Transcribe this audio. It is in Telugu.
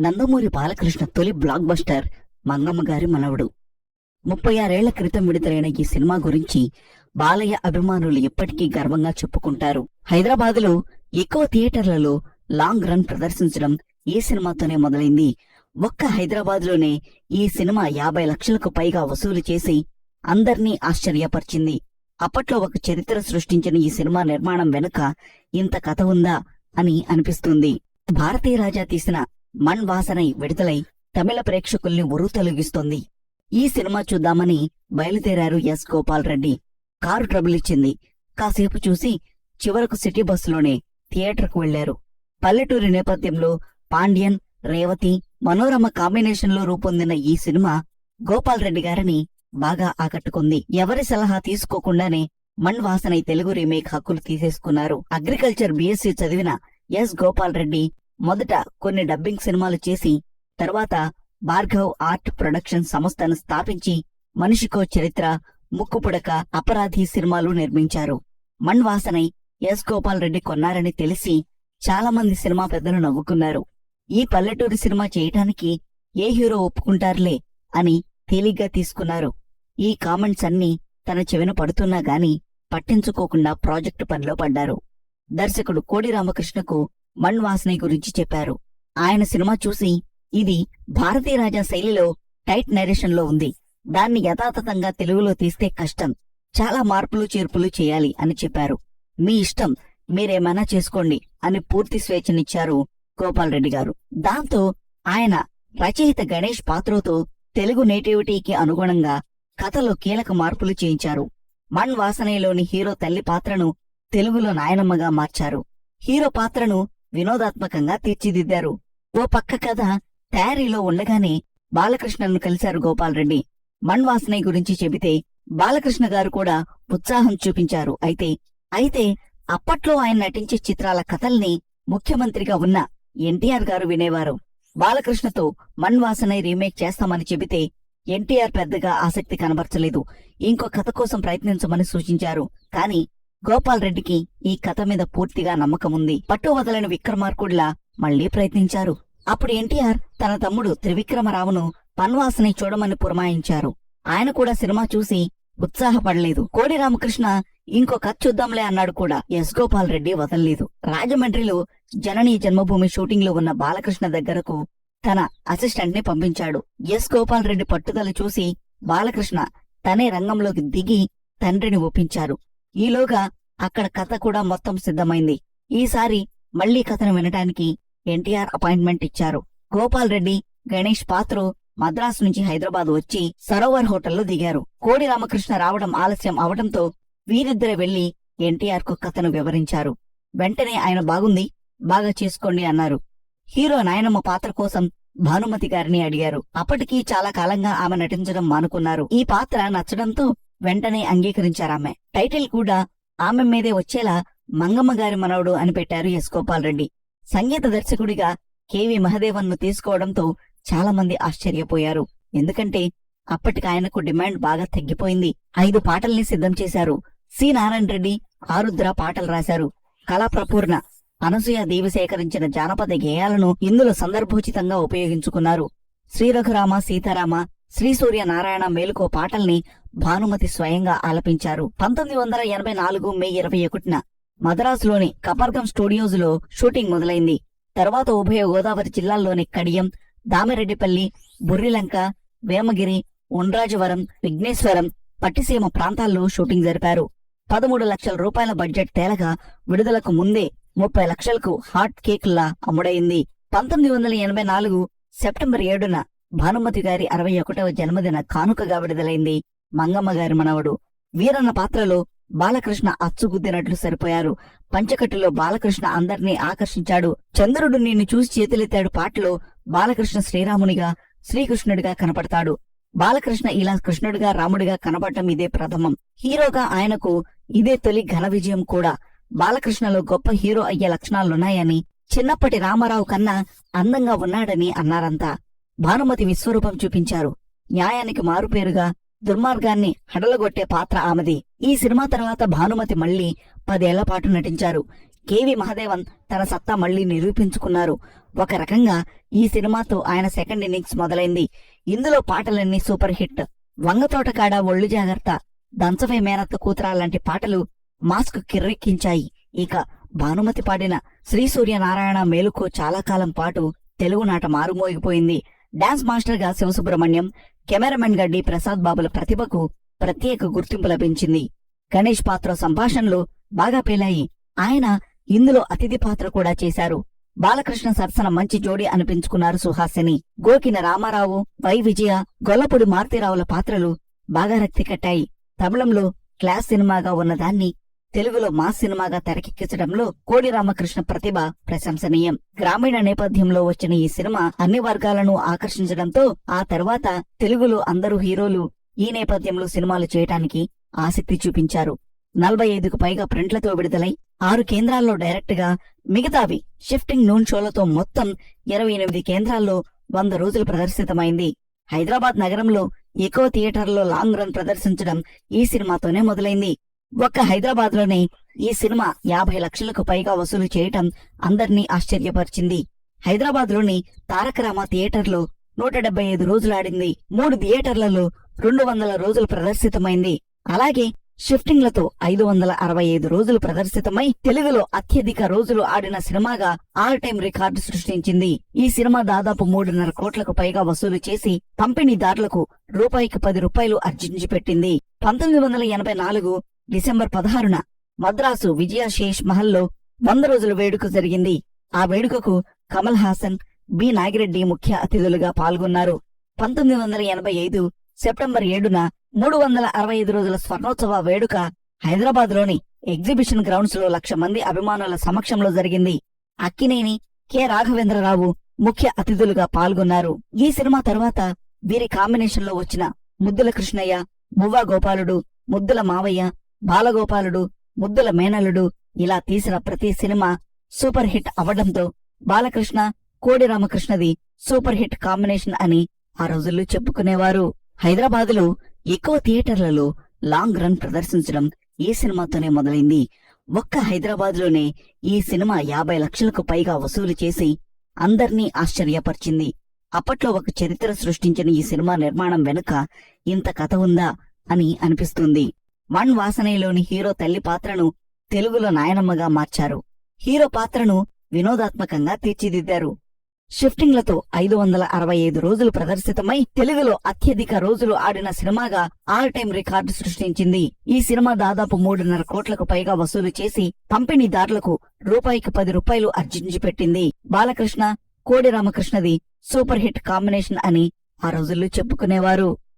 నందమూరి బాలకృష్ణ తొలి బ్లాక్ బస్టర్ మంగమ్మ గారి మనవడు. ముప్పై ఆరేళ్ళ క్రితం విడుదలైన ఈ సినిమా గురించి బాలయ్య అభిమానులు ఎప్పటికీ గర్వంగా చెప్పుకుంటారు. హైదరాబాద్లో ఎక్కువ థియేటర్లలో లాంగ్ రన్ ప్రదర్శించడం ఈ సినిమాతోనే మొదలైంది. ఒక్క హైదరాబాద్లోనే ఈ సినిమా యాభై లక్షలకు పైగా వసూలు చేసి అందర్నీ ఆశ్చర్యపరిచింది. అప్పట్లో ఒక చరిత్ర సృష్టించిన ఈ సినిమా నిర్మాణం వెనుక ఇంత కథ ఉందా అని అనిపిస్తుంది. భారతీయ రాజా తీసిన మన్ వాసనై విడుదలై తమిళ ప్రేక్షకుల్ని ఉరు తొలగిస్తోంది. ఈ సినిమా చూద్దామని బయలుదేరారు S. Gopal Reddy. Car trouble ఇచ్చింది. కాసేపు చూసి చివరకు సిటీ బస్సులోనే థియేటర్కు వెళ్ళారు పల్లెటూరి నేపథ్యంలో పాండ్యన్ రేవతి మనోరమ కాంబినేషన్లో రూపొందిన ఈ సినిమా గోపాల్ రెడ్డి గారిని బాగా ఆకట్టుకుంది. ఎవరి సలహా తీసుకోకుండానే మణ్ వాసనై తెలుగు రీమేక్ హక్కులు తీసేసుకున్నారు. అగ్రికల్చర్ బీఎస్సీ చదివిన ఎస్. గోపాల్ రెడ్డి మొదట కొన్ని డబ్బింగ్ సినిమాలు చేసి తర్వాత భార్గవ్ ఆర్ట్ ప్రొడక్షన్ సంస్థను స్థాపించి మనిషికో చరిత్ర ముక్కుపుడక అపరాధి సినిమాలు నిర్మించారు. మణ్వాసనై ఎస్ గోపాల్ రెడ్డి కొన్నారని తెలిసి చాలా మంది సినిమా పెద్దలు నవ్వుకున్నారు. ఈ పల్లెటూరి సినిమా చేయటానికి ఏ హీరో ఒప్పుకుంటారులే అని తేలిగ్గా తీసుకున్నారు. ఈ కామెంట్స్ అన్నీ తన చెవిన పడుతున్నా గాని పట్టించుకోకుండా ప్రాజెక్టు పనిలో పడ్డారు. దర్శకుడు కోడి రామకృష్ణకు మణ్ వాసనే గురించి చెప్పారు. ఆయన సినిమా చూసి ఇది భారతీయ రాజా శైలిలో టైట్ నరేషన్లో ఉంది. దాన్ని యథాతథంగా తెలుగులో తీస్తే కష్టం. చాలా మార్పులు చేర్పులు చేయాలి అని చెప్పారు. మీ ఇష్టం మీరేమైనా చేసుకోండి అని పూర్తి స్వేచ్ఛనిచ్చారు గోపాల్ రెడ్డి గారు. దాంతో ఆయన రచయిత గణేష్ పాత్రతో తెలుగు నేటివిటీకి అనుగుణంగా కథలో కీలక మార్పులు చేయించారు. మణ్ వాసనేలోని హీరో తల్లి పాత్రను తెలుగులో నాయనమ్మగా మార్చారు. హీరో పాత్రను వినోదాత్మకంగా తీర్చిదిద్దారు. ఓ పక్క కథ తయారీలో ఉండగానే బాలకృష్ణను కలిశారు గోపాలరెడ్డి మణ్వాసనై గురించి చెబితే బాలకృష్ణ గారు కూడా ఉత్సాహం చూపించారు. అయితే అయితే అప్పట్లో ఆయన నటించే చిత్రాల కథల్ని ముఖ్యమంత్రిగా ఉన్న ఎన్టీఆర్ గారు వినేవారు. బాలకృష్ణతో మణ్వాసనై రీమేక్ చేస్తామని చెబితే ఎన్టీఆర్ పెద్దగా ఆసక్తి కనబరచలేదు. ఇంకో కథ కోసం ప్రయత్నించమని సూచించారు. కాని గోపాల్ రెడ్డికి ఈ కథ మీద పూర్తిగా నమ్మకం ఉంది పట్టు వదలని విక్రమార్కుడిలా మళ్ళీ ప్రయత్నించారు. అప్పుడు ఎన్టీఆర్ తన తమ్ముడు త్రివిక్రమరావును పన్వాసని చూడమని పురమాయించారు. ఆయన కూడా సినిమా చూసి ఉత్సాహపడలేదు. కోడి రామకృష్ణ ఇంకో కథ చూద్దాంలే అన్నాడు కూడా ఎస్ గోపాల్ రెడ్డి వదల్లేదు. రాజమండ్రిలో జననీ జన్మభూమి షూటింగ్లో ఉన్న బాలకృష్ణ దగ్గరకు తన అసిస్టెంట్ని పంపించాడు. ఎస్ గోపాల్ రెడ్డి పట్టుదల చూసి బాలకృష్ణ తనే రంగంలోకి దిగి తండ్రిని ఒప్పించారు. ఈలోగా అక్కడ కథ కూడా మొత్తం సిద్ధమైంది. ఈసారి మళ్ళీ కథను వినటానికి ఎన్టీఆర్ అపాయింట్మెంట్ ఇచ్చారు. గోపాల్ రెడ్డి గణేష్ పాత్రు మద్రాసు నుంచి హైదరాబాద్ వచ్చి సరోవర్ హోటల్లో దిగారు. కోడి రామకృష్ణ రావడం ఆలస్యం అవడంతో వీరిద్దరే వెళ్ళి ఎన్టీఆర్కు కథను వివరించారు. వెంటనే ఆయన బాగుంది బాగా చేసుకోండి అన్నారు. హీరో నాయనమ్మ పాత్ర కోసం భానుమతి గారిని అడిగారు. అప్పటికీ చాలా కాలంగా ఆమె నటించడం మానుకున్నారు. ఈ పాత్ర నచ్చడంతో వెంటనే అంగీకరించారామె టైటిల్ కూడా ఆమె మీదే వచ్చేలా మంగమ్మ గారి మనవడు అని పెట్టారు ఎస్ గోపాల్ రెడ్డి. సంగీత దర్శకుడిగా కెవి మహదేవన్ను తీసుకోవడంతో చాలా మంది ఆశ్చర్యపోయారు. ఎందుకంటే అప్పటికి ఆయనకు డిమాండ్ బాగా తగ్గిపోయింది. ఐదు పాటల్ని సిద్ధం చేశారు. సి. నారాయణ రెడ్డి ఆరుద్ర పాటలు రాశారు. కళాప్రపూర్ణ అనసూయ దేవి సేకరించిన జానపద గేయాలను ఇందులో సందర్భోచితంగా ఉపయోగించుకున్నారు. శ్రీరఘురామ సీతారామ శ్రీ సూర్య నారాయణ మేలుకో పాటల్ని భానుమతి స్వయంగా ఆలపించారు. పంతొమ్మిది వందల ఎనభై నాలుగు మే ఇరవై ఒకటిన మద్రాసులోని కపర్గం స్టూడియోస్లో షూటింగ్ మొదలైంది. తర్వాత ఉభయ గోదావరి జిల్లాల్లోని కడియం దామిరెడ్డిపల్లి బుర్రిలంక వేమగిరి ఉండ్రాజవరం విఘ్నేశ్వరం పట్టిసీమ ప్రాంతాల్లో షూటింగ్ జరిపారు. పదమూడు లక్షల రూపాయల బడ్జెట్ తేలగా విడుదలకు ముందే ముప్పై లక్షలకు హాట్ కేక్లా అమ్ముడైంది పంతొమ్మిది వందల ఎనభై నాలుగు సెప్టెంబర్ ఏడున భానుమతి గారి అరవై ఒకటవ జన్మదిన కానుకగా విడుదలైంది. మంగమ్మ గారి మనవడు. వీరన్న పాత్రలో బాలకృష్ణ అచ్చుగుద్దినట్లు సరిపోయారు. పంచకట్టులో బాలకృష్ణ అందర్నీ ఆకర్షించాడు. చంద్రుడు నిన్ను చూసి చేతులెత్తాడు పాటలో బాలకృష్ణ శ్రీరామునిగా శ్రీకృష్ణుడిగా కనపడతాడు. బాలకృష్ణ ఇలా కృష్ణుడిగా రాముడిగా కనపడటం ఇదే ప్రథమం. హీరోగా ఆయనకు ఇదే తొలి ఘన విజయం కూడా. బాలకృష్ణలో గొప్ప హీరో అయ్యే లక్షణాలున్నాయని చిన్నప్పటి రామారావు కన్నా అందంగా ఉన్నాడని అన్నారంతా. భానుమతి విశ్వరూపం చూపించారు. న్యాయానికి మారుపేరుగా దుర్మార్గాన్ని హడలగొట్టే పాత్ర ఆమెది. ఈ సినిమా తర్వాత భానుమతి మళ్ళీ పదేళ్ళ పాటు నటించారు. కేవి మహదేవన్ తన సత్తా మళ్ళీ నిరూపించుకున్నారు. ఒక రకంగా ఈ సినిమాతో ఆయన సెకండ్ ఇన్నింగ్స్ మొదలైంది. ఇందులో పాటలన్నీ సూపర్ హిట్. వంగతోటకాడ ఒళ్ళు జాగ్రత్త దంచవే మేనత్త కూతురా లాంటి పాటలు మాస్క్ కిర్రెక్కించాయి. ఇక భానుమతి పాడిన శ్రీ సూర్యనారాయణ మేలుకో చాలా కాలం పాటు తెలుగునాట మారుమోగిపోయింది. డాన్స్ మాస్టర్గా శివసుబ్రహ్మణ్యం కెమెరామెన్గా డి. ప్రసాద్ బాబుల ప్రతిభకు ప్రత్యేక గుర్తింపు లభించింది. గణేష్ పాత్ర సంభాషణలు బాగా పేలాయి. ఆయన ఇందులో అతిథి పాత్ర కూడా చేశారు. బాలకృష్ణ సరసన మంచి జోడి అనిపించుకున్నారు సుహాసిని. గోకిన రామారావు వై విజయ గొల్లపూడి మారుతిరావుల పాత్రలు బాగా రక్తి కట్టాయి. తమిళంలో క్లాస్ సినిమాగా ఉన్నదాన్ని తెలుగులో మా సినిమాగా తెరకెక్కించడంలో కోడి రామకృష్ణ ప్రతిభ ప్రశంసనీయం. గ్రామీణ నేపథ్యంలో వచ్చిన ఈ సినిమా అన్ని వర్గాలను ఆకర్షించడంతో ఆ తర్వాత తెలుగులో అందరూ హీరోలు ఈ నేపథ్యంలో సినిమాలు చేయటానికి ఆసక్తి చూపించారు. నలభై ఐదుకు పైగా ప్రింట్లతో విడుదలై ఆరు కేంద్రాల్లో డైరెక్ట్గా మిగతావి షిఫ్టింగ్ నూన్ షోలతో మొత్తం ఇరవై ఎనిమిది కేంద్రాల్లో వంద రోజులు ప్రదర్శితమైంది. హైదరాబాద్ నగరంలో ఎక్కువ థియేటర్లో లాంగ్ రన్ ప్రదర్శించడం ఈ సినిమాతోనే మొదలైంది. ఒక్క హైదరాబాద్లోనే ఈ సినిమా యాభై లక్షలకు పైగా వసూలు చేయటం అందర్నీ ఆశ్చర్యపరిచింది. హైదరాబాద్లోని తారకరామ థియేటర్లో నూట డెబ్బై ఐదు రోజులు ఆడింది మూడు థియేటర్లలో రెండు వందల రోజులు ప్రదర్శితమైంది. అలాగే షిఫ్టింగ్లతో ఐదు వందల అరవై ఐదు రోజులు ప్రదర్శితమై తెలుగులో అత్యధిక రోజులు ఆడిన సినిమాగా ఆల్ టైం రికార్డు సృష్టించింది. ఈ సినిమా దాదాపు మూడున్నర కోట్లకు పైగా వసూలు చేసి పంపిణీదారులకు రూపాయికి పది రూపాయలు అర్జించి పెట్టింది పంతొమ్మిది వందల ఎనభై నాలుగు డిసెంబర్ పదహారున మద్రాసు విజయశేష్ మహల్లో వంద రోజుల వేడుక జరిగింది. ఆ వేడుకకు కమల్ హాసన్ బి. నాగిరెడ్డి ముఖ్య అతిథులుగా పాల్గొన్నారు. పంతొమ్మిది వందల ఎనభై ఐదు సెప్టెంబర్ ఏడున మూడు వందల అరవై ఐదు రోజుల స్వర్ణోత్సవ వేడుక హైదరాబాద్లోని ఎగ్జిబిషన్ గ్రౌండ్స్లో లక్ష మంది అభిమానుల సమక్షంలో జరిగింది. అక్కినేని కె. రాఘవేంద్రరావు ముఖ్య అతిథులుగా పాల్గొన్నారు. ఈ సినిమా తర్వాత వీరి కాంబినేషన్లో వచ్చిన ముద్దుల కృష్ణయ్య మువ్వా గోపాలుడు ముద్దుల మావయ్య బాలగోపాలుడు ముద్దుల మేనలుడు ఇలా తీసిన ప్రతి సినిమా సూపర్ హిట్ అవ్వడంతో బాలకృష్ణ కోడి రామకృష్ణది సూపర్ హిట్ కాంబినేషన్ అని ఆ రోజుల్లో చెప్పుకునేవారు. హైదరాబాదులో ఎక్కువ థియేటర్లలో లాంగ్ రన్ ప్రదర్శించడం ఈ సినిమాతోనే మొదలైంది. ఒక్క హైదరాబాద్లోనే ఈ సినిమా యాభై లక్షలకు పైగా వసూలు చేసి అందర్నీ ఆశ్చర్యపరిచింది. అప్పట్లో ఒక చరిత్ర సృష్టించిన ఈ సినిమా నిర్మాణం వెనుక ఇంత కథ ఉందా అని అనిపిస్తుంది. వన్ వాసనేలోని హీరో తల్లి పాత్రను తెలుగులో నాయనమ్మగా మార్చారు. హీరో పాత్రను వినోదాత్మకంగా తీర్చిదిద్దారు. షిఫ్టింగ్లతో ఐదు వందల అరవై ఐదు రోజులు ప్రదర్శితమై తెలుగులో అత్యధిక రోజులు ఆడిన సినిమాగా ఆల్ టైం రికార్డు సృష్టించింది. ఈ సినిమా దాదాపు మూడున్నర కోట్లకు పైగా వసూలు చేసి పంపిణీదారులకు రూపాయికి పది రూపాయలు అర్జించి పెట్టింది బాలకృష్ణ కోడి రామకృష్ణది సూపర్ హిట్ కాంబినేషన్ అని ఆ రోజుల్లో చెప్పుకునేవారు.